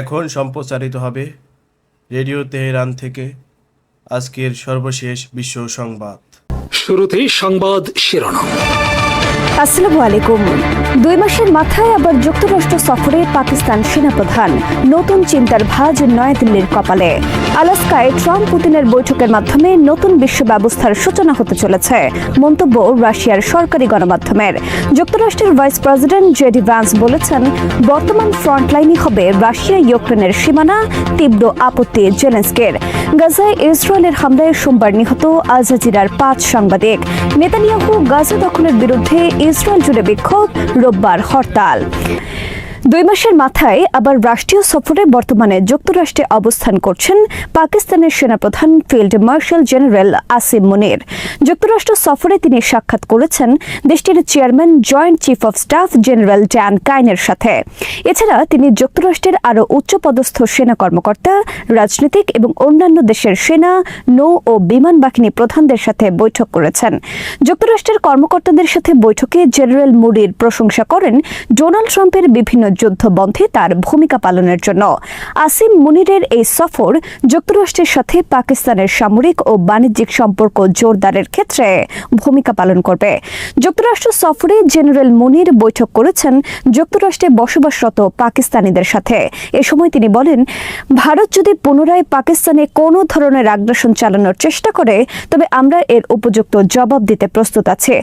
এখন সম্প্রচারিত হবে রেডিও তেহরান থেকে আজকের সর্বশেষ বিশ্ব সংবাদ। শুরুতেই সংবাদ শিরোনাম। আসসালামু আলাইকুম। দুই মাসের মাথায় আবার যুক্তরাষ্ট্র সফরে পাকিস্তান সেনাপ্রধান। নতুন চিন্তার ভাজ নয়াদিল্লির কপালে। আলাস্কায় ট্রাম্প পুতিনের বৈঠকের মাধ্যমে নতুন বিশ্ব ব্যবস্থার সূচনা হতে চলেছে। মন্তব্য রাশিয়ার সরকারি গণমাধ্যমের। যুক্তরাষ্ট্রের ভাইস প্রেসিডেন্ট জেডি ভ্যান্স বলেছেন, বর্তমান ফ্রন্টলাইনই হবে রাশিয়া ইউক্রেনের সীমানা, তীব্র আপত্তি জেলেন্সকের। গাজায় ইসরায়েলের হামলায় সোমবার নিহত আজাজিরার পাঁচ সাংবাদিক। নেতানিয়াহু গাজা দখলের বিরুদ্ধে ইসরায়েল জুড়ে বিক্ষোভ, রোববার হরতাল। দুই মাসের মাথায় আবার রাষ্ট্রীয় সফরে বর্তমানে যুক্তরাষ্ট্রে অবস্থান করছেন পাকিস্তানের সেনাপ্রধান field marshal general Asim Munir. যুক্তরাষ্ট্র সফরে তিনি সাক্ষাৎ করেছেন দেশটির chairman joint chief of staff general Dan কাইনের সাথে। এছাড়া তিনি যুক্তরাষ্ট্রের আরও উচ্চপদস্থ সেনা কর্মকর্তা, রাজনীতিক এবং অন্যান্য দেশের সেনা, নৌ ও বিমান বাহিনী প্রধানদের সাথে বৈঠক করেছেন। যুক্তরাষ্ট্রের কর্মকর্তাদের সাথে বৈঠকে জেনারেল মুরির প্রশংসা করেন ডোনাল্ড ট্রাম্পের বিভিন্ন যুদ্ধ বন্ধে তার ভূমিকা পালনের জন্য। আসিম মুনিরের এই সফর যুক্তরাষ্ট্রের সাথে পাকিস্তানের সামরিক ও বাণিজ্যিক সম্পর্ক জোরদারের ক্ষেত্রে ভূমিকা পালন করবে। যুক্তরাষ্ট্র সফরে জেনারেল মুনির বৈঠক করেছেন যুক্তরাষ্ট্রে বসবাসরত পাকিস্তানিদের সাথে। এ সময় তিনি বলেন, ভারত যদি পুনরায় পাকিস্তানে কোনো ধরনের আগ্রাসন চালানোর চেষ্টা করে, তবে আমরা এর উপযুক্ত জবাব দিতে প্রস্তুত আছে।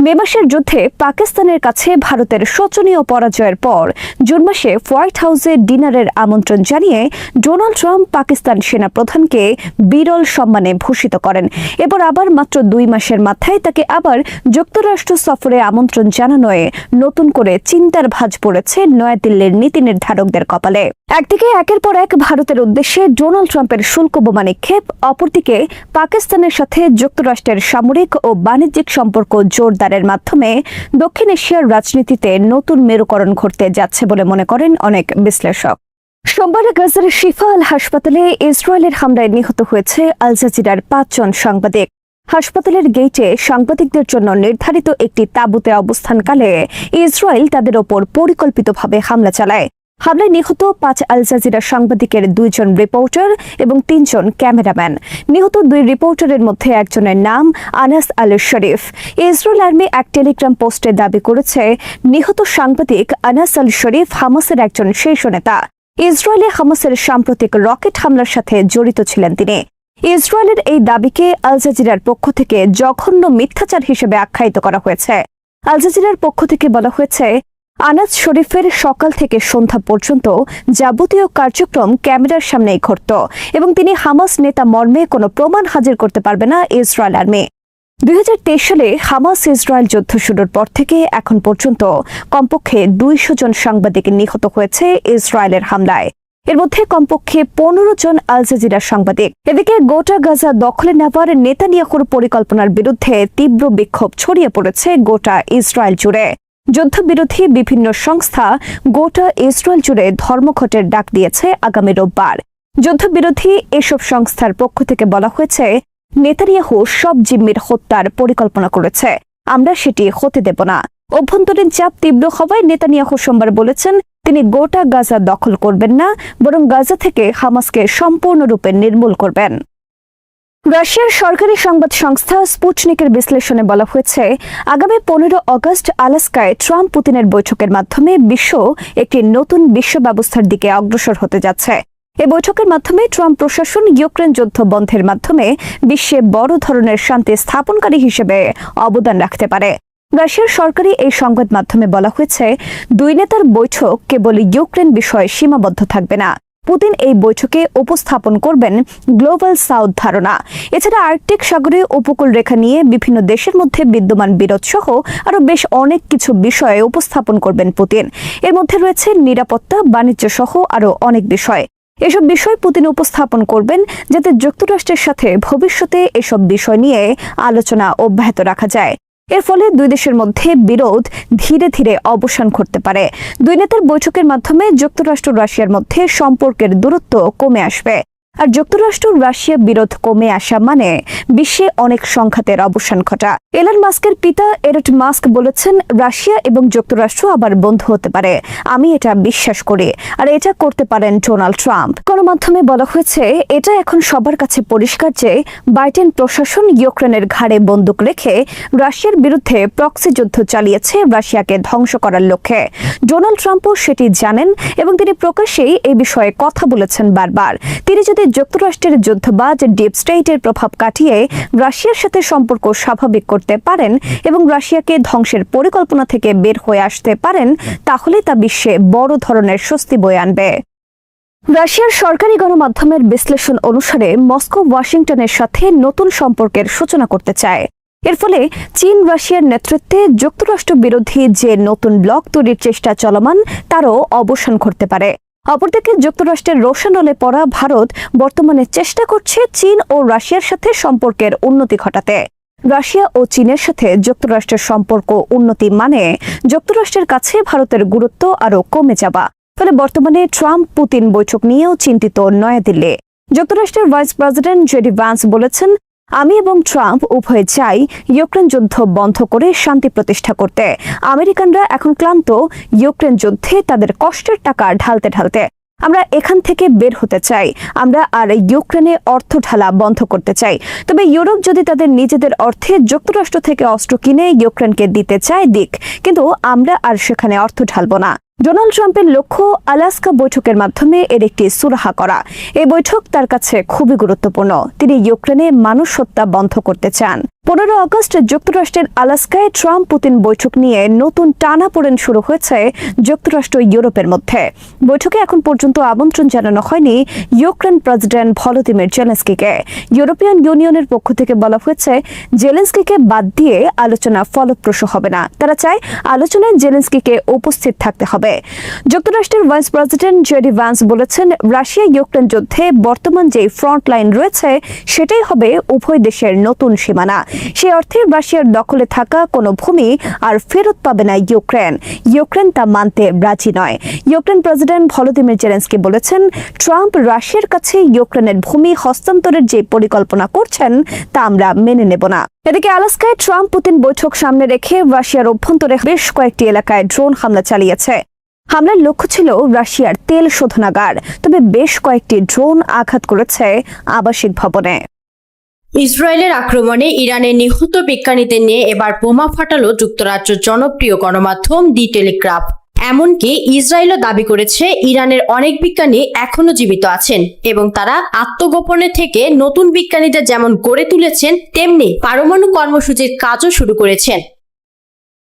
মে মাসের যুদ্ধে পাকিস্তানের কাছে ভারতের শোচনীয় পরাজয়ের পর জুন মাসে হোয়াইট হাউসে ডিনারের আমন্ত্রণ জানিয়ে ডোনাল্ড ট্রাম্প পাকিস্তান সেনা প্রধানকে বিরল সম্মানে ভূষিত করেন। এবার আবার মাত্র দুই মাসের মাথায় তাকে আবার যুক্তরাষ্ট্র সফরে আমন্ত্রণ জানানোয় নতুন করে চিন্তার ভাঁজ পড়েছে নয়াদিল্লির নীতি নির্ধারকদের কপালে। একদিকে একের পর এক ভারতের উদ্দেশ্যে ডোনাল্ড ট্রাম্পের শুল্ক বোমা নিক্ষেপ অপরদিকে পাকিস্তানের সাথে যুক্তরাষ্ট্রের সামরিক ও বাণিজ্যিক সম্পর্ক জোরদারের মাধ্যমে দক্ষিণ এশিয়ার রাজনীতিতে নতুন মেরুকরণ ঘটতে যাচ্ছে। বলে মনে করেন অনেক বিশ্লেষক। সোমবার গাজার শিফা আল হাসপাতালে ইসরায়েলের হামলায় নিহত হয়েছে আল জাজিরার পাঁচজন সাংবাদিক। হাসপাতালের গেটে সাংবাদিকদের জন্য নির্ধারিত একটি তাঁবুতে অবস্থানকালে ইসরায়েল তাদের ওপর পরিকল্পিতভাবে হামলা চালায়। হামলায় নিহত পাঁচ আল জাজিরা সাংবাদিকের দুইজন রিপোর্টার এবং তিনজন ক্যামেরাম্যান। নিহত দুই রিপোর্টারের মধ্যে একজনের নাম Anas Al Sharif. Israel army এক টেলিগ্রাম পোস্টে দাবি করেছে, নিহত সাংবাদিক আনাস আল শরীফ হামাসের একজন শীর্ষ নেতা। ইসরায়েলে হামাসের সাম্প্রতিক রকেট হামলার সাথে জড়িত ছিলেন তিনি। ইসরায়েলের এই দাবিকে আল জাজিরার পক্ষ থেকে জঘন্য মিথ্যাচার হিসেবে আখ্যায়িত করা হয়েছে। আল জাজিরার পক্ষ থেকে বলা হয়েছে আনাজ শরীফের সকাল থেকে সন্ধ্যা পর্যন্ত যাবতীয় কার্যক্রম ক্যামেরার সামনেই ঘটত এবং তিনি হামাস নেতা মর্মে কোনো প্রমাণ হাজির করতে পারবে না ইসরায়েল আর্মি। দুই হাজার তেইশ সালে হামাস ইসরায়েল যুদ্ধ শুরুর পর থেকে এখন পর্যন্ত কমপক্ষে দুইশো জন সাংবাদিক নিহত হয়েছে ইসরায়েলের হামলায়। এর মধ্যে কমপক্ষে পনেরো জন আল সাংবাদিক। এদিকে গোটা গাজা দখলে নেওয়ার নেতানিয়াহুর পরিকল্পনার বিরুদ্ধে তীব্র বিক্ষোভ ছড়িয়ে পড়েছে গোটা ইসরায়েল জুড়ে। যুদ্ধবিরোধী বিভিন্ন সংস্থা গোটা ইসরায়েল জুড়ে ধর্মঘটের ডাক দিয়েছে আগামী রোববার। যুদ্ধবিরোধী এসব সংস্থার পক্ষ থেকে বলা হয়েছে, নেতানিয়াহু সব জিম্মির হত্যার পরিকল্পনা করেছে। আমরা সেটি হতে দেব না। অভ্যন্তরীণ চাপ তীব্র হওয়ায় নেতানিয়াহু সোমবার বলেছেন, তিনি গোটা গাজা দখল করবেন না, বরং গাজা থেকে হামাসকে সম্পূর্ণরূপে নির্মূল করবেন। রাশিয়ার সরকারি সংবাদ সংস্থা স্পুটনিকের বিশ্লেষণে বলা হয়েছে, আগামী পনেরো অগস্ট আলাস্কায় ট্রাম্প পুতিনের বৈঠকের মাধ্যমে বিশ্ব একটি নতুন বিশ্ব ব্যবস্থার দিকে অগ্রসর হতে যাচ্ছে। এই বৈঠকের মাধ্যমে ট্রাম্প প্রশাসন ইউক্রেন যুদ্ধ বন্ধের মাধ্যমে বিশ্বে বড় ধরনের শান্তি স্থাপনকারী হিসেবে অবদান রাখতে পারে। রাশিয়ার সরকারি এই সংবাদ মাধ্যমে বলা হয়েছে, দুই নেতার বৈঠক কেবল ইউক্রেন বিষয়ে সীমাবদ্ধ থাকবে না। পুতিন এই বৈঠকে উপস্থাপন করবেন গ্লোবাল সাউথ ধারণা। এছাড়া আর্কটিক সাগরে উপকূল রেখা নিয়ে বিভিন্ন দেশের মধ্যে বিদ্যমান বিরোধ সহ আরও বেশ অনেক কিছু বিষয়ে উপস্থাপন করবেন পুতিন। এর মধ্যে রয়েছে নিরাপত্তা, বাণিজ্য সহ আরও অনেক বিষয়। এসব বিষয় পুতিন উপস্থাপন করবেন যাতে যুক্তরাষ্ট্রের সাথে ভবিষ্যতে এসব বিষয় নিয়ে আলোচনা অব্যাহত রাখা যায়। এর ফলে দুই দেশের মধ্যে বিরোধ ধীরে ধীরে অবসান ঘটতে পারে। দুই নেতার বৈঠকের মাধ্যমে যুক্তরাষ্ট্র রাশিয়ার মধ্যে সম্পর্কের দূরত্ব কমে আসবে। আর যুক্তরাষ্ট্র রাশিয়া বিরোধ কমে আসা মানে বিশ্বে অনেক সংঘাতের অবসান ঘটা। এলন মাস্কের পিতা এরট মাস্ক বলেছেন, রাশিয়া এবং যুক্তরাষ্ট্র আবার বন্ধু হতে পারে। আমি এটা বিশ্বাস করি আর এটা করতে পারেন ডোনাল্ড ট্রাম্প। গণমাধ্যমে বলা হয়েছে, এটা এখন সবার কাছে পরিষ্কার যে বাইডেন প্রশাসন ইউক্রেনের ঘাড়ে বন্দুক রেখে রাশিয়ার বিরুদ্ধে প্রক্সি যুদ্ধ চালিয়েছে, রাশিয়াকে ধ্বংস করার লক্ষ্যে। ডোনাল্ড ট্রাম্পও সেটি জানেন এবং তিনি প্রকাশ্যেই এই বিষয়ে কথা বলেছেন বারবার। তিনি যদি যুক্তরাষ্ট্রের যুদ্ধবাজ ডিপ স্টেটের প্রভাব কাটিয়ে রাশিয়ার সাথে সম্পর্ক স্বাভাবিক করতে পারেন এবং রাশিয়াকে ধ্বংসের পরিকল্পনা থেকে বের হয়ে আসতে পারেন, তাহলে তা বিশ্বে বড় ধরনের স্বস্তি বয়ে আনবে। রাশিয়ার সরকারি গণমাধ্যমের বিশ্লেষণ অনুসারে, মস্কো ওয়াশিংটনের সাথে নতুন সম্পর্কের সূচনা করতে চায়। এর ফলে চীন রাশিয়ার নেতৃত্বে যুক্তরাষ্ট্র বিরোধী যে নতুন ব্লক তৈরির চেষ্টা চলমান, তারও অবসান ঘটতে পারে। অপরদিকে যুক্তরাষ্ট্রের রোশানলে পড়া ভারত বর্তমানে চেষ্টা করছে চীন ও রাশিয়ার সাথে সম্পর্কের উন্নতি ঘটাতে। রাশিয়া ও চীনের সাথে যুক্তরাষ্ট্রের সম্পর্ক উন্নতি মানে যুক্তরাষ্ট্রের কাছে ভারতের গুরুত্ব আরও কমে যাওয়া। ফলে বর্তমানে ট্রাম্প পুতিন বৈঠক নিয়েও চিন্তিত নয়াদিল্লি। যুক্তরাষ্ট্রের ভাইস প্রেসিডেন্ট জেডি ভ্যান্স বলেছেন আমি এবং ট্রাম্প উভয়ে চাই ইউক্রেন যুদ্ধ বন্ধ করে শান্তি প্রতিষ্ঠা করতে। আমেরিকানরা এখন ক্লান্ত, ইউক্রেন যুদ্ধে তাদের কষ্টের টাকা ঢালতে ঢালতে। আমরা এখান থেকে বের হতে চাই। আমরা আর ইউক্রেনে অর্থ ঢালা বন্ধ করতে চাই। তবে ইউরোপ যদি তাদের নিজেদের অর্থে যুক্তরাষ্ট্র থেকে অস্ত্র কিনে ইউক্রেনকে দিতে চায়, দিক। কিন্তু আমরা আর সেখানে অর্থ ঢালব না। ডোনাল্ড ট্রাম্পের লক্ষ্য আলাস্কা বৈঠকের মাধ্যমে এর একটি সুরাহা করা। এই বৈঠক তার কাছে খুবই গুরুত্বপূর্ণ। তিনি ইউক্রেনে মানুষ হত্যা বন্ধ করতে চান। পনেরো আগস্ট যুক্তরাষ্ট্রের আলাস্কায় ট্রাম্প পুতিন বৈঠক নিয়ে নতুন টানাপোড়েন শুরু হয়েছে যুক্তরাষ্ট্র ইউরোপের মধ্যে। বৈঠকে এখন পর্যন্ত আমন্ত্রণ জানানো হয়নি ইউক্রেন প্রেসিডেন্ট ভলোদিমির জেলেন্সকিকে। ইউরোপিয়ান ইউনিয়নের পক্ষ থেকে বলা হয়েছে, জেলেন্সকিকে বাদ দিয়ে আলোচনা ফলপ্রসূ হবে না। তারা চায় আলোচনায় জেলেন্সকিকে উপস্থিত থাকতে হবে। যুক্তরাষ্ট্রের ভাইস প্রেসিডেন্ট জেডি ভ্যান্স বলেছেন, রাশিয়া ইউক্রেন যুদ্ধে বর্তমান যে ফ্রন্ট লাইন রয়েছে, সেটাই হবে উভয় দেশের নতুন সীমানা। সেই অর্থে রাশিয়ার দখলে থাকা কোনো ভূমি আর ফেরত পাবে না ইউক্রেন। ইউক্রেন তা মানতে রাজি নয়। ইউক্রেন প্রেসিডেন্ট ভলোদিমির জেলেন্সকি বলেছেন, ট্রাম্প রাশিয়ার কাছে ইউক্রেনের ভূমি হস্তান্তরের যে পরিকল্পনা করছেন, তা আমরা মেনে নেব না। এদিকে আলাস্কায় ট্রাম্প পুতিন বৈঠক সামনে রেখে রাশিয়ার অভ্যন্তরে বেশ কয়েকটি এলাকায় ড্রোন হামলা চালিয়েছে। হামলার লক্ষ্য ছিল রাশিয়ার তেল শোধনাগার, তবে বেশ কয়েকটি ড্রোন আঘাত করেছে আবাসিক ভবনে। ইসরায়েলের আক্রমণে ইরানের নিহত বিজ্ঞানীদের নিয়ে এবার বোমা ফাটালো যুক্তরাষ্ট্রের জনপ্রিয় গণমাধ্যম দি টেলিগ্রাফ। এমনকি ইসরায়েলও দাবি করেছে ইরানের অনেক বিজ্ঞানী এখনও জীবিত আছেন এবং তারা আত্মগোপনে থেকে নতুন বিজ্ঞানীদের যেমন গড়ে তুলেছেন, তেমনি পারমাণু কর্মসূচির কাজও শুরু করেছেন।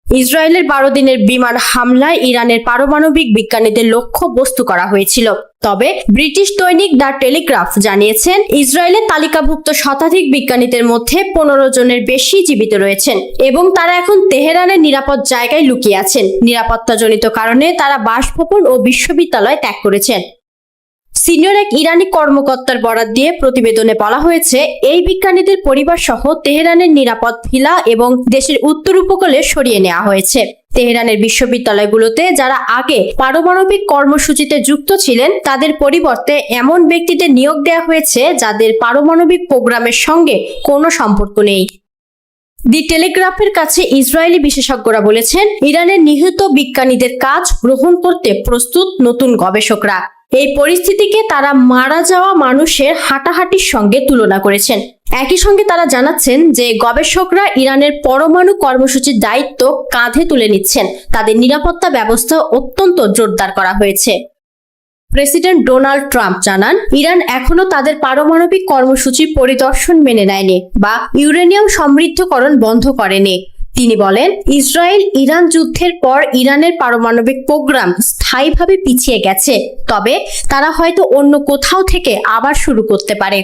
ইসরায়েলের বারো দিনের বিমান হামলায় ইরানের পারমাণবিক বিজ্ঞানীদের লক্ষ্য বস্তু করা হয়েছিল। তবে ব্রিটিশ দৈনিক দ্য টেলিগ্রাফ জানিয়েছেন, ইসরায়েলের তালিকাভুক্ত শতাধিক বিজ্ঞানীদের মধ্যে পনেরো জনের বেশি জীবিত রয়েছেন এবং তারা এখন তেহরানের নিরাপদ জায়গায় লুকিয়ে আছেন। নিরাপত্তাজনিত কারণে তারা বাসভবন ও বিশ্ববিদ্যালয় ত্যাগ করেছেন। সিনিয়র এক ইরানি কর্মকর্তার বরাত দিয়ে প্রতিবেদনে বলা হয়েছে, এই বিজ্ঞানীদের পরিবার সহ তেহরানের নিরাপদ ভিলা এবং দেশের উত্তর উপকূলে সরিয়ে নেওয়া হয়েছে। তেহরানের বিশ্ববিদ্যালয়গুলোতে যারা আগে পারমাণবিক কর্মসূচিতে যুক্ত ছিলেন, তাদের পরিবর্তে এমন ব্যক্তিদের নিয়োগ দেওয়া হয়েছে, যাদের পারমাণবিক প্রোগ্রামের সঙ্গে কোনো সম্পর্ক নেই। দি টেলিগ্রাফের কাছে ইসরায়েলি বিশেষজ্ঞরা বলেছেন, ইরানের নিহত বিজ্ঞানীদের কাজ গ্রহণ করতে প্রস্তুত নতুন গবেষকরা। এই পরিস্থিতিকে তারা মারা যাওয়া মানুষের হাঁটাহাঁটির সঙ্গে তুলনা করেছেন। একই সঙ্গে তারা জানাচ্ছেন যে গবেষকরা ইরানের পরমাণু কর্মসূচির দায়িত্ব কাঁধে তুলে নিচ্ছেন। তাদের নিরাপত্তা ব্যবস্থা অত্যন্ত জোরদার করা হয়েছে। প্রেসিডেন্ট ডোনাল্ড ট্রাম্প জানান, ইরান এখনও তাদের পারমাণবিক কর্মসূচি পরিদর্শন মেনে নেয়নি বা ইউরেনিয়াম সমৃদ্ধকরণ বন্ধ করেনি। তিনি বলেন, ইসরায়েল ইরান যুদ্ধের পর ইরানের পারমাণবিক প্রোগ্রাম স্থায়ীভাবে পিছিয়ে গেছে, তবে তারা হয়তো অন্য কোথাও থেকে আবার শুরু করতে পারে।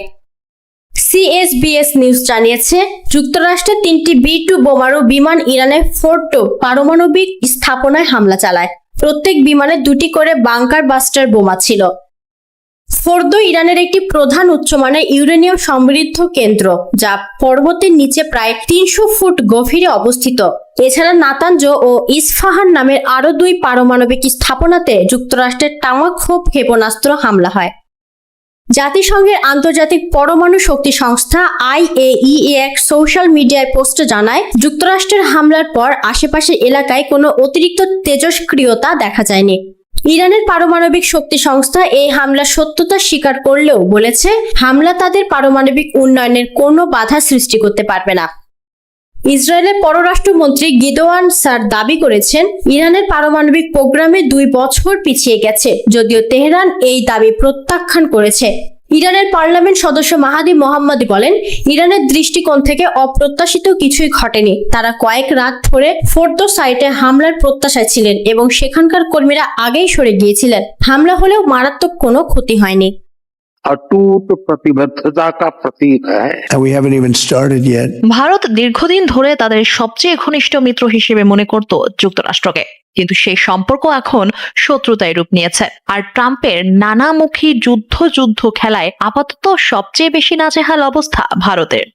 সিএসবিএস নিউজ জানিয়েছে যুক্তরাষ্ট্রের তিনটি বি টু বোমারু বিমান ইরানের ফোর্টো পারমাণবিক স্থাপনায় হামলা চালায়। প্রত্যেক বিমানে দুটি করে বাংকার বাস্টার বোমা ছিল। ফোর্দো ইরানের একটি প্রধান উচ্চমানের ইউরেনিয়াম সমৃদ্ধ কেন্দ্র, যা পর্বতের নিচে প্রায় তিনশো ফুট গভীরে অবস্থিত। এছাড়া নাতাঞ্জ ও ইসফাহান নামের আরও দুই পারমাণবিক স্থাপনাতে যুক্তরাষ্ট্রের ক্ষোভ ক্ষেপণাস্ত্র হামলা হয়। জাতিসংঘের আন্তর্জাতিক পরমাণু শক্তি সংস্থা আইএইএ এক সোশ্যাল মিডিয়ায় পোস্টে জানায়, যুক্তরাষ্ট্রের হামলার পর আশেপাশের এলাকায় কোনো অতিরিক্ত তেজস্ক্রিয়তা দেখা যায়নি। ইরানের পারমাণবিক শক্তি সংস্থা এই হামলার সত্যতা স্বীকার করলেও বলেছে, হামলা তাদের পারমাণবিক উন্নয়নের কোনো বাধা সৃষ্টি করতে পারবে না। ইসরায়েলের পররাষ্ট্রমন্ত্রী গিদোয়ান স্যার দাবি করেছেন, ইরানের পারমাণবিক প্রোগ্রামে দুই বছর পিছিয়ে গেছে, যদিও তেহরান এই দাবি প্রত্যাখ্যান করেছে। ইরানের পার্লামেন্ট সদস্য মাহাদি মোহাম্মদি বলেন ইরানের দৃষ্টিকোণ থেকে অপ্রত্যাশিত কিছুই ঘটেনি। তারা কয়েক রাত ধরে ফোর্থ সাইটে হামলার প্রত্যাশায় ছিলেন এবং সেখানকার কর্মীরা আগেই সরে গিয়েছিলেন। হামলা হলেও মারাত্মক কোনো ক্ষতি হয়নি। ভারত দীর্ঘদিন ধরে তাদের সবচেয়ে ঘনিষ্ঠ মিত্র হিসেবে মনে করত যুক্তরাষ্ট্রকে। কিন্তু সেই সম্পর্ক এখন শত্রুতায় রূপ নিয়েছে। আর ট্রাম্পের নানামুখী যুদ্ধ যুদ্ধ খেলায় আপাতত সবচেয়ে বেশি নাজেহাল অবস্থা ভারতের।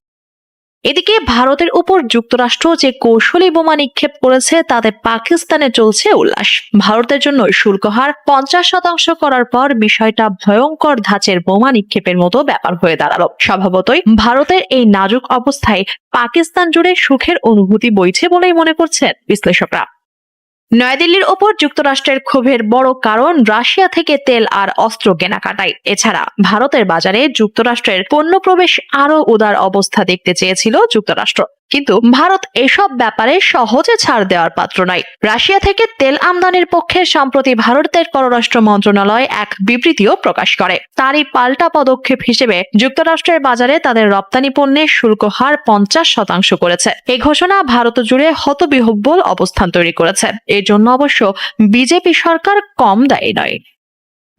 এদিকে ভারতের উপর যুক্তরাষ্ট্র যে কৌশলী বোমা নিক্ষেপ করেছে, তাতে পাকিস্তানে চলছে উল্লাস। ভারতের জন্য শুল্ক হার পঞ্চাশ শতাংশ করার পর বিষয়টা ভয়ঙ্কর ধাঁচের বোমা নিক্ষেপের মতো ব্যাপার হয়ে দাঁড়াল। স্বভাবতই ভারতের এই নাজুক অবস্থায় পাকিস্তান জুড়ে সুখের অনুভূতি বইছে বলেই মনে করছেন বিশ্লেষকরা। নয়াদিল্লির ওপর যুক্তরাষ্ট্রের ক্ষোভের বড় কারণ রাশিয়া থেকে তেল আর অস্ত্র কেনাকাটাই। এছাড়া ভারতের বাজারে যুক্তরাষ্ট্রের পণ্য প্রবেশ আরও উদার অবস্থা দেখতে চেয়েছিল যুক্তরাষ্ট্র। কিন্তু ভারত এসব ব্যাপারে সহজে ছাড় দেওয়ার পাত্র নয় রাশিয়া থেকে তেল আমদানির পক্ষে সম্প্রতি ভারতের পররাষ্ট্র মন্ত্রণালয় এক বিবৃতিও প্রকাশ করে। তারই পাল্টা পদক্ষেপ হিসেবে যুক্তরাষ্ট্রের বাজারে তাদের রপ্তানি পণ্যের শুল্ক হার পঞ্চাশ শতাংশ করেছে। এই ঘোষণা ভারত জুড়ে হতবিহব্বল অবস্থান তৈরি করেছে। এর জন্য অবশ্য বিজেপি সরকার কম দায়ী নয়।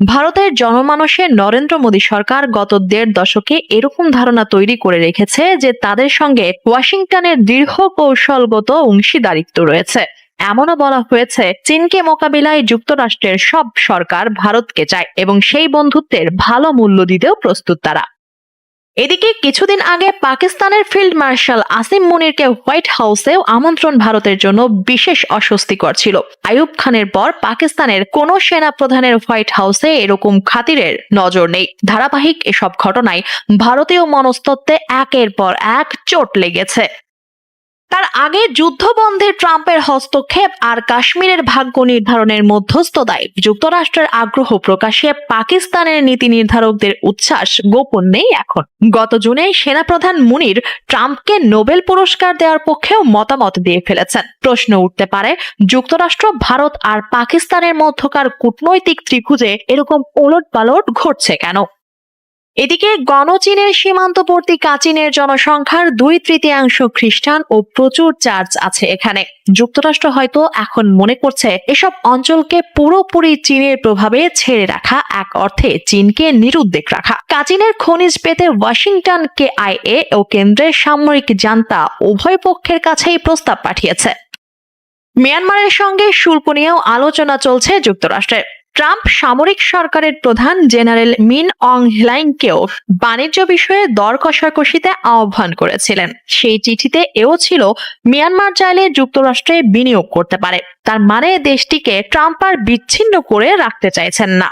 ভারতের জনমানসে নরেন্দ্র মোদী সরকার গত দেড় দশকে এরকম ধারণা তৈরি করে রেখেছে যে তাদের সঙ্গে ওয়াশিংটনের দীর্ঘ কৌশলগত অংশীদারিত্ব রয়েছে। এমনও বলা হয়েছে, চীনকে মোকাবিলায় যুক্তরাষ্ট্রের সব সরকার ভারতকে চায় এবং সেই বন্ধুত্বের ভালো মূল্য দিতেও প্রস্তুত তারা। এদিকে কিছুদিন আগে পাকিস্তানের ফিল্ড মার্শাল আসিম মুনিরকে হোয়াইট হাউসেও আমন্ত্রণ ভারতের জন্য বিশেষ অস্বস্তিকর ছিল। আইয়ুব খানের পর পাকিস্তানের কোন সেনা প্রধানের হোয়াইট হাউসে এরকম খাতিরের নজর নেই। ধারাবাহিক এসব ঘটনায় ভারতীয় মনস্তত্ত্বে একের পর এক চোট লেগেছে। তার আগে যুদ্ধবন্ধে ট্রাম্পের হস্তক্ষেপ আর কাশ্মীরের ভাগ্য নির্ধারণের মধ্যস্থতায় যুক্তরাষ্ট্রের আগ্রহ প্রকাশে পাকিস্তানের নীতি নির্ধারকদের উচ্ছ্বাস গোপন নেই এখন। গত জুনে সেনাপ্রধান মুনির ট্রাম্পকে নোবেল পুরস্কার দেওয়ার পক্ষেও মতামত দিয়ে ফেলেছেন। প্রশ্ন উঠতে পারে, যুক্তরাষ্ট্র, ভারত আর পাকিস্তানের মধ্যকার কূটনৈতিক ত্রিভুজে এরকম ওলট পালট ঘটছে কেন? এদিকে গণচীনের সীমান্তবর্তী কাচিনের জনসংখ্যার দুই তৃতীয়াংশ খ্রিস্টান ও প্রচুর চার্চ আছে এখানে। যুক্তরাষ্ট্র হয়তো এখন মনে করছে এসব অঞ্চলকে পুরোপুরি চীনের প্রভাবে ছেড়ে রাখা, এক অর্থে চীনকে নিরুদ্বেগ রাখা। কাচিনের খনিজ পেতে ওয়াশিংটন কে ও কেন্দ্রের সামরিক জান্তা উভয় পক্ষের কাছেই প্রস্তাব পাঠিয়েছে। মিয়ানমারের সঙ্গে শুল্ক নিয়েও আলোচনা চলছে যুক্তরাষ্ট্রের ট্রাম্প সামরিক সরকারের প্রধান জেনারেল মিন অং হ্লাইংকেও বাণিজ্য বিষয়ে দর কষাকষিতে আহ্বান করেছিলেন। সেই চিঠিতে এও ছিল, মিয়ানমার চাইলে যুক্তরাষ্ট্রে বিনিয়োগ করতে পারে। তার মানে দেশটিকে ট্রাম্প আর বিচ্ছিন্ন করে রাখতে চাইছেন না।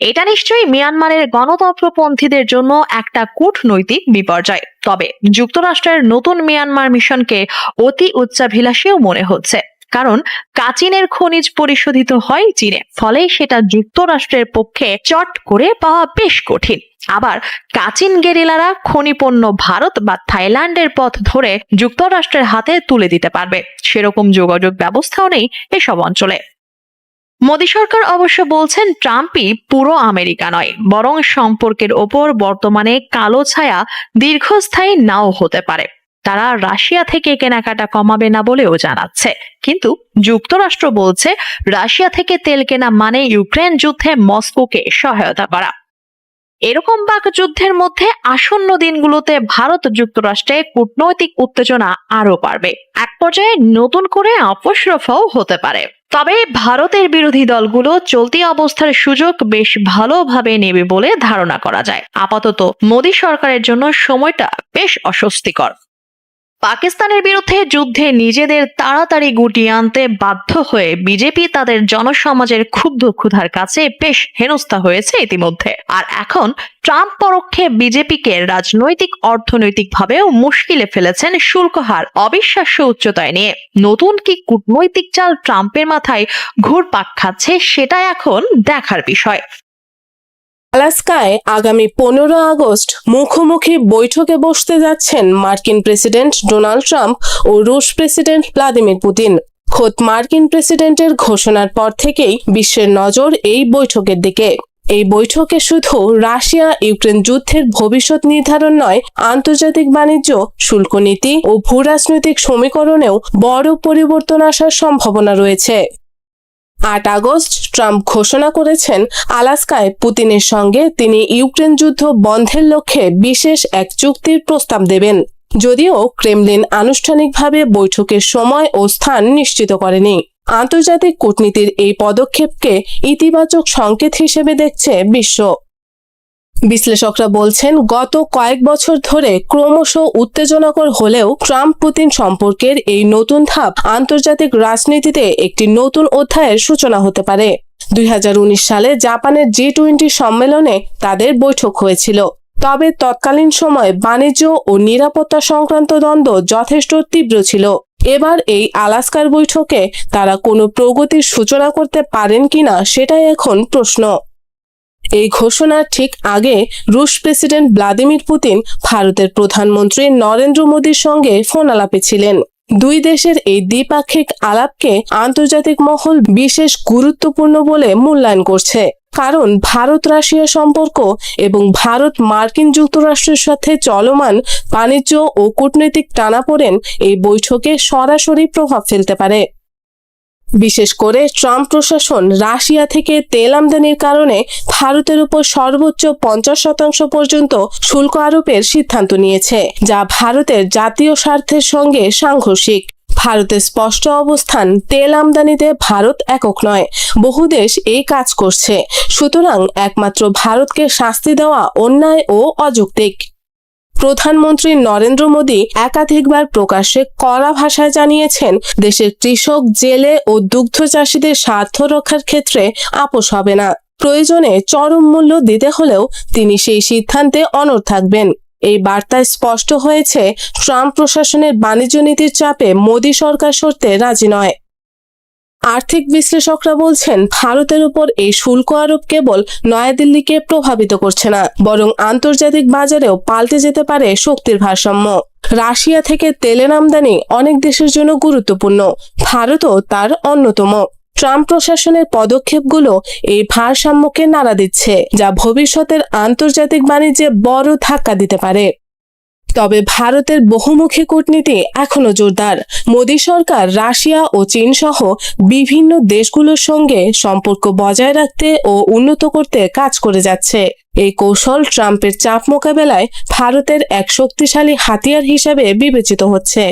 এটা নিশ্চয়ই মিয়ানমারের গণতন্ত্রপন্থীদের জন্য একটা কূটনৈতিক বিপর্যয়। তবে যুক্তরাষ্ট্রের নতুন মিয়ানমার মিশনকে অতি উচ্চাভিলাষীও মনে হচ্ছে। কারণ কাচিনের খনিজ পরিশোধিত হয় চীনে, ফলে সেটা যুক্তরাষ্ট্রের পক্ষে চট করে পাওয়া বেশ কঠিন। আবার কাচিন গেরিলারা খনিপণ্য ভারত বা থাইল্যান্ডের পথ ধরে যুক্তরাষ্ট্রের হাতে তুলে দিতে পারবে। সেরকম যোগাযোগ ব্যবস্থাও নেই এসব অঞ্চলে। মোদী সরকার অবশ্য বলছেন ট্রাম্পই পুরো আমেরিকা নয়, বরং সম্পর্কের ওপর বর্তমানে কালো ছায়া দীর্ঘস্থায়ী নাও হতে পারে। তারা রাশিয়া থেকে কেনাকাটা কমাবে না বলেও জানাচ্ছে। কিন্তু যুক্তরাষ্ট্র বলছে, রাশিয়া থেকে তেল কেনা মানে ইউক্রেন যুদ্ধে মস্কোকে সহায়তা করা। এরকম বাক যুদ্ধের মধ্যে আসন্ন দিনগুলোতে ভারত যুক্তরাষ্ট্রে কূটনৈতিক উত্তেজনা আরও বাড়বে। এক পর্যায়ে নতুন করে আপোষ রফাও হতে পারে। তবে ভারতের বিরোধী দলগুলো চলতি অবস্থার সুযোগ বেশ ভালোভাবে নেবে বলে ধারণা করা যায়। আপাতত মোদী সরকারের জন্য সময়টা বেশ অস্বস্তিকর। পাকিস্তানের বিরুদ্ধে যুদ্ধে নিজেদের তাড়াতাড়ি গুটিয়ে আনতে বাধ্য হয়ে বিজেপি তাদের জনসমাজের ক্ষুব্ধ ক্ষুধার কাছে বেশ হেনস্থা হয়েছে ইতিমধ্যে। আর এখন ট্রাম্প পরোক্ষে বিজেপিকে রাজনৈতিক, অর্থনৈতিকভাবেও মুশকিলে ফেলেছেন শুল্ক হার অবিশ্বাস্য উচ্চতায় নিয়ে। নতুন কি কূটনৈতিক চাল ট্রাম্পের মাথায় ঘুরপাক খাচ্ছে সেটা এখন দেখার বিষয়। আলাস্কায় আগামী পনেরো আগস্ট মুখোমুখি বৈঠকে বসতে যাচ্ছেন মার্কিন প্রেসিডেন্ট ডোনাল্ড ট্রাম্প ও রুশ প্রেসিডেন্ট ভ্লাদিমির পুতিন। খোদ মার্কিন প্রেসিডেন্টের ঘোষণার পর থেকেই বিশ্বের নজর এই বৈঠকের দিকে। এই বৈঠকে শুধু রাশিয়া ইউক্রেন যুদ্ধের ভবিষ্যৎ নির্ধারণ নয়, আন্তর্জাতিক বাণিজ্য, শুল্ক নীতি ও ভূরাজনৈতিক সমীকরণেও বড় পরিবর্তন আসার সম্ভাবনা রয়েছে। আট আগস্ট ট্রাম্প ঘোষণা করেছেন, আলাস্কায় পুতিনের সঙ্গে তিনি ইউক্রেন যুদ্ধ বন্ধের লক্ষ্যে বিশেষ এক চুক্তির প্রস্তাব দেবেন। যদিও ক্রেমলিন আনুষ্ঠানিকভাবে বৈঠকের সময় ও স্থান নিশ্চিত করেনি। আন্তর্জাতিক কূটনীতির এই পদক্ষেপকে ইতিবাচক সংকেত হিসেবে দেখছে বিশ্ব। বিশ্লেষকরা বলছেন, গত কয়েক বছর ধরে ক্রমশ উত্তেজনাকর হলেও ট্রাম্প পুতিন সম্পর্কের এই নতুন ধাপ আন্তর্জাতিক রাজনীতিতে একটি নতুন অধ্যায়ের সূচনা হতে পারে। দুই হাজার উনিশ সালে জাপানের জি টোয়েন্টি সম্মেলনে তাদের বৈঠক হয়েছিল। তবে তৎকালীন সময়ে বাণিজ্য ও নিরাপত্তা সংক্রান্ত দ্বন্দ্ব যথেষ্ট তীব্র ছিল। এবার এই আলাস্কার বৈঠকে তারা কোনো প্রগতির সূচনা করতে পারেন কিনা সেটাই এখন প্রশ্ন। এই ঘোষণার ঠিক আগে রুশ প্রেসিডেন্ট ভ্লাদিমির পুতিন ভারতের প্রধানমন্ত্রী নরেন্দ্র মোদীর সঙ্গে ফোন আলাপে ছিলেন। দুই দেশের এই দ্বিপাক্ষিক আলাপকে আন্তর্জাতিক মহল বিশেষ গুরুত্বপূর্ণ বলে মূল্যায়ন করছে। কারণ ভারত রাশিয়া সম্পর্ক এবং ভারত মার্কিন যুক্তরাষ্ট্রের সাথে চলমান বাণিজ্য ও কূটনৈতিক টানাপোড়েন এই বৈঠকে সরাসরি প্রভাব ফেলতে পারে। বিশেষ করে ট্রাম্প প্রশাসন রাশিয়া থেকে তেল আমদানির কারণে ভারতের উপর সর্বোচ্চ পঞ্চাশ শতাংশ পর্যন্ত শুল্ক আরোপের সিদ্ধান্ত নিয়েছে, যা ভারতের জাতীয় স্বার্থের সঙ্গে সাংঘর্ষিক। ভারতের স্পষ্ট অবস্থান তেল আমদানিতে ভারত একক নয়, বহু দেশ এই কাজ করছে। সুতরাং একমাত্র ভারতকে শাস্তি দেওয়া অন্যায় ও অযৌক্তিক। প্রধানমন্ত্রী নরেন্দ্র মোদী একাধিকবার প্রকাশ্যে কড়া ভাষায় জানিয়েছেন, দেশের কৃষক, জেলে ও দুগ্ধ চাষীদের স্বার্থ রক্ষার ক্ষেত্রে আপোষ হবে না। প্রয়োজনে চরম মূল্য দিতে হলেও তিনি সেই সিদ্ধান্তে অনড় থাকবেন। এই বার্তায় স্পষ্ট হয়েছে, ট্রাম্প প্রশাসনের বাণিজ্য নীতির চাপে মোদী সরকার সরতে রাজি নয়। আর্থিক বিশ্লেষকরা বলছেন, ভারতের উপর এই শুল্ক আরোপ কেবল নয়াদিল্লিকে প্রভাবিত করছে না, বরং আন্তর্জাতিক বাজারেও পাল্টে যেতে পারে শক্তির ভারসাম্য। রাশিয়া থেকে তেলের আমদানি অনেক দেশের জন্য গুরুত্বপূর্ণ, ভারতও তার অন্যতম। ট্রাম্প প্রশাসনের পদক্ষেপগুলো এই ভারসাম্যকে নাড়া দিচ্ছে, যা ভবিষ্যতের আন্তর্জাতিক বাণিজ্যে বড় ধাক্কা দিতে পারে। তবে ভারতের বহুমুখী কূটনীতি এখনও জোরদার। মোদী সরকার, রাশিয়া ও চীন সহ বিভিন্ন দেশগুলোর সঙ্গে সম্পর্ক বজায় রাখতে ও উন্নত করতে কাজ করে যাচ্ছে। এই কৌশল ট্রাম্পের চাপ মোকাবেলায় ভারতের এক শক্তিশালী হাতিয়ার হিসেবে বিবেচিত হচ্ছে।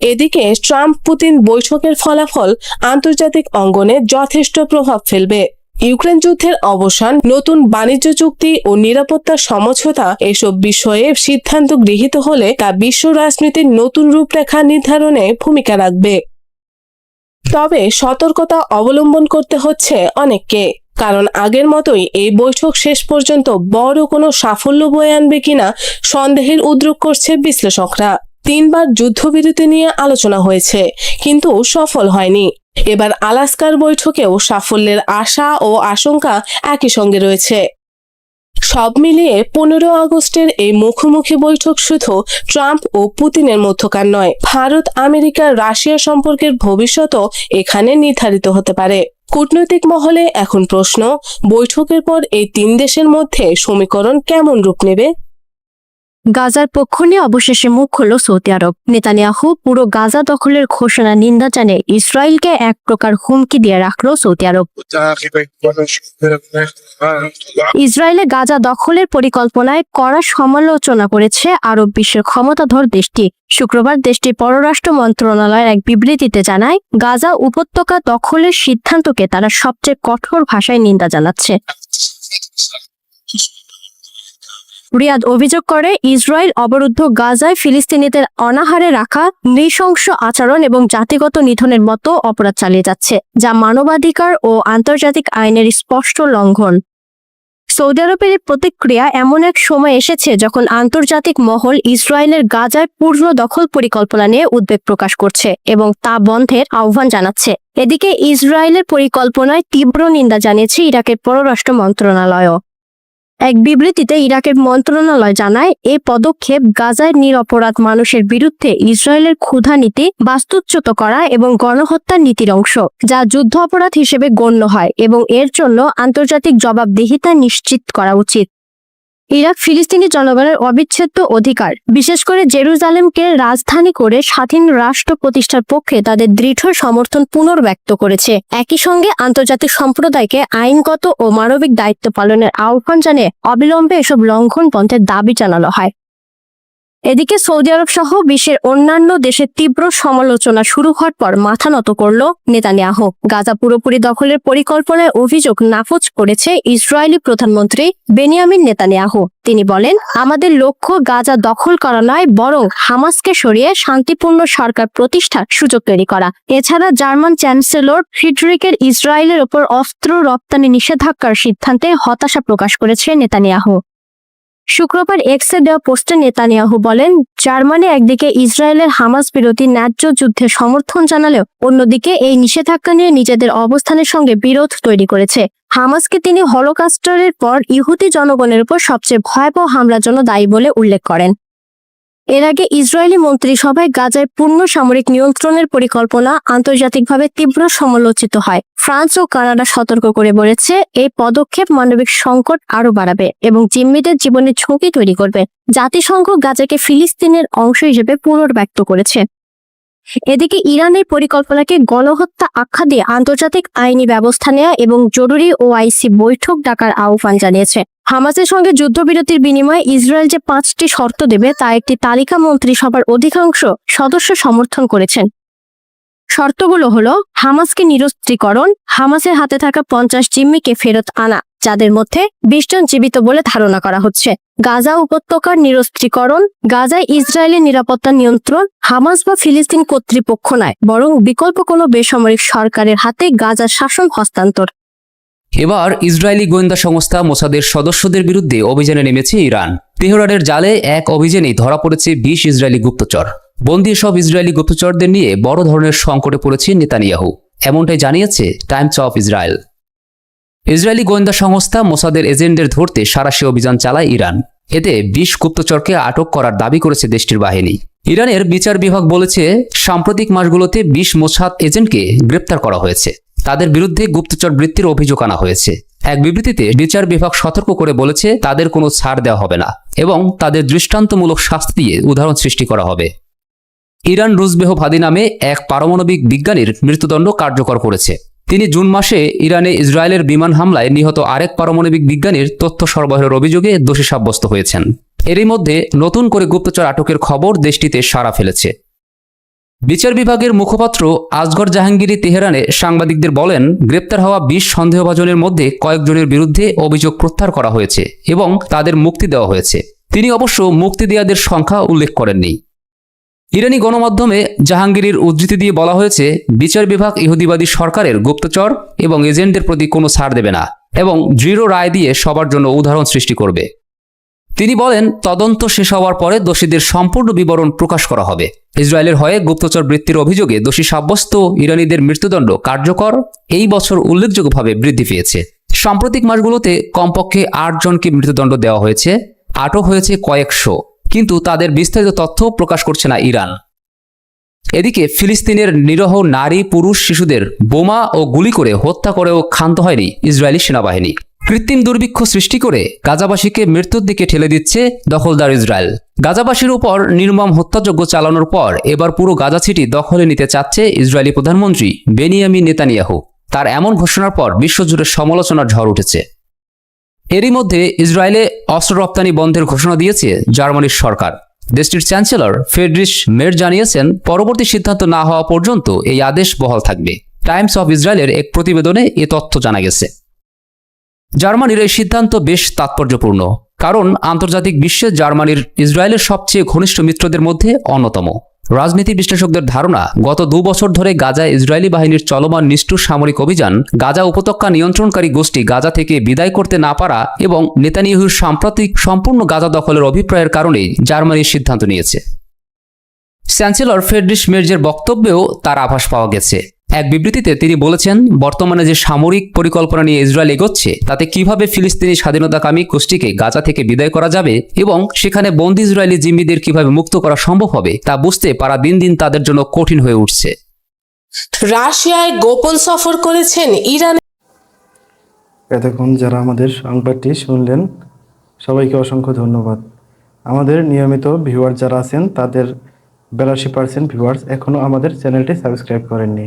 এদিকে ট্রাম্প পুতিন বৈঠকের ফলাফল আন্তর্জাতিক অঙ্গনে যথেষ্ট প্রভাব ফেলবে। ইউক্রেন যুদ্ধের অবসান, নতুন বাণিজ্য চুক্তি ও নিরাপত্তা সমঝোতা এসব বিষয়ে সিদ্ধান্ত গৃহীত হলে তা বিশ্ব রাজনীতির নতুন রূপরেখা নির্ধারণে ভূমিকা রাখবে। তবে সতর্কতা অবলম্বন করতে হচ্ছে অনেককে, কারণ আগের মতোই এই বৈঠক শেষ পর্যন্ত বড় কোনো সাফল্য বয়ে আনবে কিনা সন্দেহের উদ্রেক করছে বিশ্লেষকরা। তিনবার যুদ্ধবিরতি নিয়ে আলোচনা হয়েছে, কিন্তু সফল হয়নি। এবার আলাস্কার বৈঠকেও সাফল্যের আশা ও আশঙ্কা একই সঙ্গে রয়েছে। সব মিলিয়ে পনেরো আগস্টের এই মুখোমুখি বৈঠক শুধু ট্রাম্প ও পুতিনের মধ্যকার নয়, ভারত, আমেরিকা, রাশিয়া সম্পর্কের ভবিষ্যতও এখানে নির্ধারিত হতে পারে। কূটনৈতিক মহলে এখন প্রশ্ন, বৈঠকের পর এই তিন দেশের মধ্যে সমীকরণ কেমন রূপ নেবে? গাজার পক্ষ নিয়ে অবশেষে মুখ খুলল সৌদি আরব। নেতানিয়াহু পুরো গাজা দখলের ঘোষণা নিন্দা জানিয়ে ইসরায়েলকে এক প্রকার হুমকি দিয়ে রাখল সৌদি আরব। ইসরায়েলে গাজা দখলের পরিকল্পনায় কড়া সমালোচনা করেছে আরব বিশ্বের ক্ষমতাধর দেশটি। শুক্রবার দেশটির পররাষ্ট্র মন্ত্রণালয়ের এক বিবৃতিতে জানায়, গাজা উপত্যকা দখলের সিদ্ধান্তকে তারা সবচেয়ে কঠোর ভাষায় নিন্দা জানাচ্ছে। রিয়াদ অভিযোগ করে, ইসরায়েল অবরুদ্ধ গাজায় ফিলিস্তিনিদের অনাহারে রাখা নৃশংস আচরণ এবং জাতিগত নিধনের মতো অপরাধ চালিয়ে যাচ্ছে, যা মানবাধিকার ও আন্তর্জাতিক আইনের স্পষ্ট লঙ্ঘন। সৌদি আরবের প্রতিক্রিয়া এমন এক সময় এসেছে যখন আন্তর্জাতিক মহল ইসরায়েলের গাজায় পূর্ণ দখল পরিকল্পনা নিয়ে উদ্বেগ প্রকাশ করছে এবং তা বন্ধের আহ্বান জানাচ্ছে। এদিকে ইসরায়েলের পরিকল্পনায় তীব্র নিন্দা জানিয়েছে ইরাকের পররাষ্ট্র মন্ত্রণালয়ও। এক বিবৃতিতে ইরাকের মন্ত্রণালয় জানায়, এ পদক্ষেপ গাজায় নিরপরাধ মানুষের বিরুদ্ধে ইসরায়েলের ক্ষুধা নীতি বাস্তুচ্যুত করা এবং গণহত্যার নীতির অংশ, যা যুদ্ধ অপরাধ হিসেবে গণ্য হয় এবং এর জন্য আন্তর্জাতিক জবাবদিহিতা নিশ্চিত করা উচিত। ইরাক ফিলিস্তিনি জনগণের অবিচ্ছেদ্য অধিকার। বিশেষ করে জেরুজালেমকে রাজধানী করে স্বাধীন রাষ্ট্র প্রতিষ্ঠার পক্ষে তাদের দৃঢ় সমর্থন পুনর্ব্যক্ত করেছে। একই সঙ্গে আন্তর্জাতিক সম্প্রদায়কে আইনগত ও মানবিক দায়িত্ব পালনের আহ্বান জানিয়ে অবিলম্বে এসব লঙ্ঘন বন্ধের দাবি জানানো হয়। এদিকে সৌদি আরব সহ বিশ্বের অন্যান্য দেশের তীব্র সমালোচনা শুরু হওয়ার পর মাথা নত করল নেতানিয়াহ। গাজা পুরোপুরি দখলের পরিকল্পনায় অভিযোগ নাকচ করেছে ইসরায়েলি প্রধানমন্ত্রী বেনিয়ামিন নেতানিয়াহ। তিনি বলেন, আমাদের লক্ষ্য গাজা দখল করা নয়, বরং হামাসকে সরিয়ে শান্তিপূর্ণ সরকার প্রতিষ্ঠার সুযোগ তৈরি করা। এছাড়া জার্মান চ্যান্সেলর ফ্রিডরিকের ইসরায়েলের ওপর অস্ত্র রপ্তানি নিষেধাজ্ঞার সিদ্ধান্তে হতাশা প্রকাশ করেছে নেতানিয়াহু। শুক্রবার এক্সে দেওয়া পোস্টে নেতানিয়াহু বলেন, জার্মানি একদিকে ইসরায়েলের হামাস বিরোধী ন্যায্য যুদ্ধে সমর্থন জানালেও অন্যদিকে এই নিষেধাজ্ঞা নিয়ে নিজেদের অবস্থানের সঙ্গে বিরোধ তৈরি করেছে। হামাসকে তিনি হলোকাস্টারের পর ইহুদি জনগণের উপর সবচেয়ে ভয়াবহ হামলার জন্য দায়ী বলে উল্লেখ করেন। এর আগে ইসরায়েলি মন্ত্রিসভায় গাজায় পূর্ণ সামরিক নিয়ন্ত্রণের পরিকল্পনা আন্তর্জাতিকভাবে তীব্র সমালোচিত হয়। ফ্রান্স ও কানাডা সতর্ক করে বলেছে, এই পদক্ষেপ মানবিক সংকট আরও বাড়াবে এবং জিম্মিদের জীবনে ঝুঁকি তৈরি করবে। জাতিসংঘ গাজাকে ফিলিস্তিনের অংশ হিসেবে পুনর্ব্যক্ত করেছে। এদিকে ইরানের পরিকল্পনাকে গণহত্যা আখ্যা দিয়ে আন্তর্জাতিক আইনি ব্যবস্থা নেওয়া এবং জরুরি ওআইসি বৈঠক ডাকার আহ্বান জানিয়েছে। হামাসের সঙ্গে যুদ্ধবিরতির বিনিময়ে ইসরায়েল যে পাঁচটি শর্ত দেবে, তা একটি তালিকা মন্ত্রিসভার অধিকাংশ সদস্য সমর্থন করেছেন। শর্তগুলো হলো, হামাসকে নিরস্ত্রীকরণ, হামাসের হাতে থাকা পঞ্চাশ জিম্মিকে ফেরত আনা। যাদের মধ্যে বিশ জন জীবিত বলে ধারণা করা হচ্ছে। গাজা উপত্যকার নিরস্ত্রীকরণ, গাজায় ইসরায়েলের নিরাপত্তা নিয়ন্ত্রণ, হামাস বা ফিলিস্তিন কর্তৃপক্ষ নয়, বরং বিকল্প কোনো বেসামরিক সরকারের হাতে গাজার শাসন হস্তান্তর। এবার ইসরায়েলি গোয়েন্দা সংস্থা মোসাদের সদস্যদের বিরুদ্ধে অভিযানে নেমেছে ইরান। তেহরানের জালে এক অভিযানেই ধরা পড়েছে বিশ ইসরায়েলি গুপ্তচর। বন্দী সব ইসরায়েলি গুপ্তচরদের নিয়ে বড় ধরনের সংকটে পড়েছে নেতানিয়াহু। এমনটাই জানিয়েছে টাইমস অফ ইসরায়েল। ইসরায়েলি গোয়েন্দা সংস্থা মোসাদের এজেন্টদের ধরতে সারাশি অভিযান চালায় ইরান। এতে বিশ গুপ্তচরকে আটক করার দাবি করেছে দেশটির বাহিনী। ইরানের বিচার বিভাগ বলেছে, সাম্প্রতিক মাসগুলোতে বিশ মোসাদ এজেন্টকে গ্রেপ্তার করা হয়েছে। তাদের বিরুদ্ধে গুপ্তচর বৃত্তির অভিযোগ আনা হয়েছে। এক বিবৃতিতে বিচার বিভাগ সতর্ক করে বলেছে, তাদের কোনো ছাড় দেওয়া হবে না এবং তাদের দৃষ্টান্তমূলক শাস্তি দিয়ে উদাহরণ সৃষ্টি করা হবে। ইরান রুজবেহ ভাদি নামে এক পারমাণবিক বিজ্ঞানীর মৃত্যুদণ্ড কার্যকর করেছে। তিনি জুন মাসে ইরানে ইসরায়েলের বিমান হামলায় নিহত আরেক পারমাণবিক বিজ্ঞানীর তথ্য সরবরাহের অভিযোগে দোষী সাব্যস্ত হয়েছেন। এরই মধ্যে নতুন করে গুপ্তচর আটকের খবর দেশটিতে সাড়া ফেলেছে। বিচার বিভাগের মুখপাত্র আসগর জাহাঙ্গীরি তেহরানে সাংবাদিকদের বলেন, গ্রেপ্তার হওয়া বিশ সন্দেহভাজনের মধ্যে কয়েকজনের বিরুদ্ধে অভিযোগ প্রত্যাহার করা হয়েছে এবং তাদের মুক্তি দেওয়া হয়েছে। তিনি অবশ্য মুক্তি দেওয়াদের সংখ্যা উল্লেখ করেননি। ইরানি গণমাধ্যমে জাহাঙ্গীরের উদ্ধৃতি দিয়ে বলা হয়েছে, বিচার বিভাগ ইহুদিবাদী সরকারের গুপ্তচর এবং এজেন্টদের প্রতি কোনো ছাড় দেবে না এবং দৃঢ় রায় দিয়ে সবার জন্য উদাহরণ সৃষ্টি করবে। তিনি বলেন, তদন্ত শেষ হওয়ার পরে দোষীদের সম্পূর্ণ বিবরণ প্রকাশ করা হবে। ইসরায়েলের হয়ে গুপ্তচর বৃত্তির অভিযোগে দোষী সাব্যস্ত ইরানিদের মৃত্যুদণ্ড কার্যকর, এই বছর উল্লেখযোগ্যভাবে বৃদ্ধি পেয়েছে। সাম্প্রতিক মাসগুলোতে কমপক্ষে আট জনকে মৃত্যুদণ্ড দেওয়া হয়েছে আটক হয়েছে কয়েকশো। কিন্তু তাদের বিস্তারিত তথ্য প্রকাশ করছে না ইরান। এদিকে ফিলিস্তিনের নিরহ নারী, পুরুষ, শিশুদের বোমা ও গুলি করে হত্যা করেও ক্ষান্ত হয়নি ইসরায়েলি সেনাবাহিনী। কৃত্রিম দুর্ভিক্ষ সৃষ্টি করে গাজাবাসীকে মৃত্যুর দিকে ঠেলে দিচ্ছে দখলদার ইসরায়েল। গাজাবাসীর উপর নির্মম হত্যাযজ্ঞ চালানোর পর এবার পুরো গাজা সিটি দখলে নিতে চাচ্ছে ইসরায়েলি প্রধানমন্ত্রী বেনিয়ামি নেতানিয়াহু। তার এমন ঘোষণার পর বিশ্বজুড়ে সমালোচনার ঝড় উঠেছে। এরই মধ্যে ইসরায়েলে অস্ত্র রপ্তানি বন্ধের ঘোষণা দিয়েছে জার্মানির সরকার। দেশটির চ্যান্সেলর ফেডরিশ মের জানিয়েছেন, পরবর্তী সিদ্ধান্ত না হওয়া পর্যন্ত এই আদেশ বহাল থাকবে। টাইমস অফ ইসরায়েলের এক প্রতিবেদনে এ তথ্য জানা গেছে। জার্মানির এই সিদ্ধান্ত বেশ তাৎপর্যপূর্ণ, কারণ আন্তর্জাতিক বিশ্বে জার্মানির ইসরায়েলের সবচেয়ে ঘনিষ্ঠ মিত্রদের মধ্যে অন্যতম। রাজনীতি বিশ্লেষকদের ধারণা, গত দু বছর ধরে গাজা ইসরায়েলি বাহিনীর চলমান নিষ্ঠুর সামরিক অভিযান, গাজা উপত্যকা নিয়ন্ত্রণকারী গোষ্ঠী গাজা থেকে বিদায় করতে না পারা এবং নেতানিয়াহুর সাম্প্রতিক সম্পূর্ণ গাজা দখলের অভিপ্রায়ের কারণেই জার্মানির সিদ্ধান্ত নিয়েছে। চ্যান্সেলর ফেডরিশ মের্জের বক্তব্যেও তার আভাস পাওয়া গেছে। এক বিবৃতিতে তিনি বলেছেন বর্তমানে যে সামরিক পরিকল্পনা নিয়ে ইসরায়েল এগোচ্ছে তাতে কীভাবে ফিলিস্তিনি স্বাধীনতাকামী গোষ্ঠীকে গাজা থেকে বিদায় করা যাবে এবং সেখানে বন্দি ইসরায়েলি জিম্মিদের কীভাবে মুক্ত করা সম্ভব হবে তা বুঝতে পারা দিন দিন তাদের জন্য কঠিন হয়ে উঠছে। রাশিয়ায় গোপন সফর করেছেন ইরান। এতক্ষণ যারা আমাদের সংবাদটি শুনলেন সবাইকে অসংখ্য ধন্যবাদ। আমাদের নিয়মিত ভিউয়ার যারা আছেন তাদের বিরাশি পার্সেন্ট ভিউয়ার্স এখনও আমাদের চ্যানেলটি সাবস্ক্রাইব করেননি।